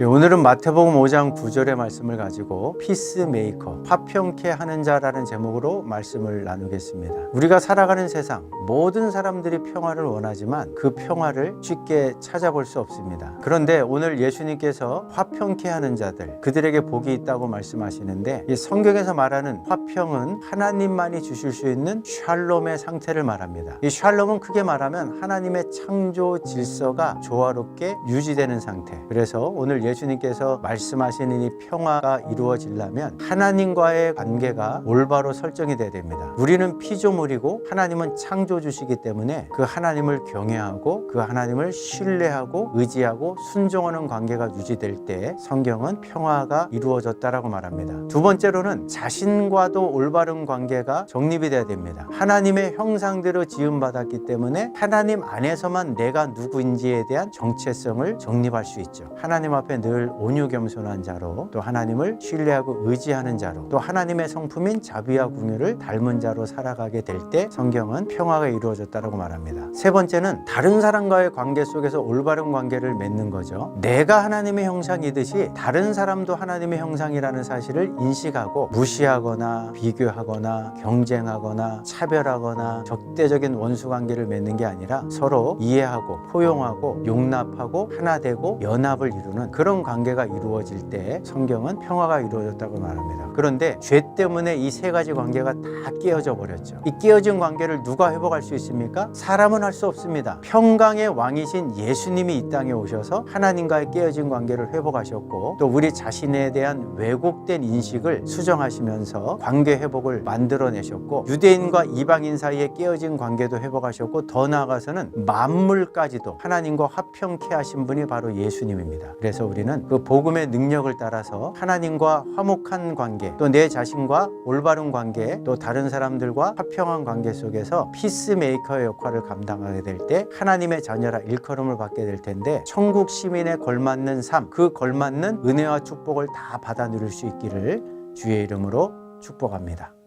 예, 오늘은 마태복음 5장 9절의 말씀을 가지고 피스메이커, 화평케 하는 자라는 제목으로 말씀을 나누겠습니다. 우리가 살아가는 세상 모든 사람들이 평화를 원하지만 그 평화를 쉽게 찾아볼 수 없습니다. 그런데 오늘 예수님께서 화평케 하는 자들 그들에게 복이 있다고 말씀하시는데 이 성경에서 말하는 화평은 하나님만이 주실 수 있는 샬롬의 상태를 말합니다. 이 샬롬은 크게 말하면 하나님의 창조 질서가 조화롭게 유지되는 상태. 그래서 오늘 예수님께서 말씀하시는 이 평화가 이루어지려면 하나님과의 관계가 올바로 설정이 돼야 됩니다. 우리는 피조물이고 하나님은 창조주시기 때문에 그 하나님을 경외하고 그 하나님을 신뢰하고 의지하고 순종하는 관계가 유지될 때 성경은 평화가 이루어졌다라고 말합니다. 두 번째로는 자신과도 올바른 관계가 정립이 돼야 됩니다. 하나님의 형상대로 지음받았기 때문에 하나님 안에서만 내가 누구인지에 대한 정체성을 정립할 수 있죠. 하나님 앞에 늘 온유 겸손한 자로 또 하나님을 신뢰하고 의지하는 자로 또 하나님의 성품인 자비와 궁유를 닮은 자로 살아가게 될 때 성경은 평화가 이루어졌다고 말합니다. 세 번째는 다른 사람과의 관계 속에서 올바른 관계를 맺는 거죠. 내가 하나님의 형상이듯이 다른 사람도 하나님의 형상이라는 사실을 인식하고 무시하거나 비교하거나 경쟁하거나 차별하거나 적대적인 원수 관계를 맺는 게 아니라 서로 이해하고 포용하고 용납하고 하나 되고 연합을 이루는 그런 관계가 이루어질 때 성경은 평화가 이루어졌다고 말합니다. 그런데 죄 때문에 이 세 가지 관계가 다 깨어져 버렸죠. 이 깨어진 관계를 누가 회복할 수 있습니까? 사람은 할 수 없습니다. 평강의 왕이신 예수님이 이 땅에 오셔서 하나님과의 깨어진 관계를 회복하셨고 또 우리 자신에 대한 왜곡된 인식을 수정하시면서 관계 회복을 만들어내셨고 유대인과 이방인 사이에 깨어진 관계도 회복하셨고 더 나아가서는 만물까지도 하나님과 화평케 하신 분이 바로 예수님입니다. 그래서 우리는 그 복음의 능력을 따라서 하나님과 화목한 관계 또 내 자신과 올바른 관계 또 다른 사람들과 화평한 관계 속에서 피스메이커의 역할을 감당하게 될 때 하나님의 자녀라 일컬음을 받게 될 텐데 천국 시민에 걸맞는 삶 그 걸맞는 은혜와 축복을 다 받아 누릴 수 있기를 주의 이름으로 축복합니다.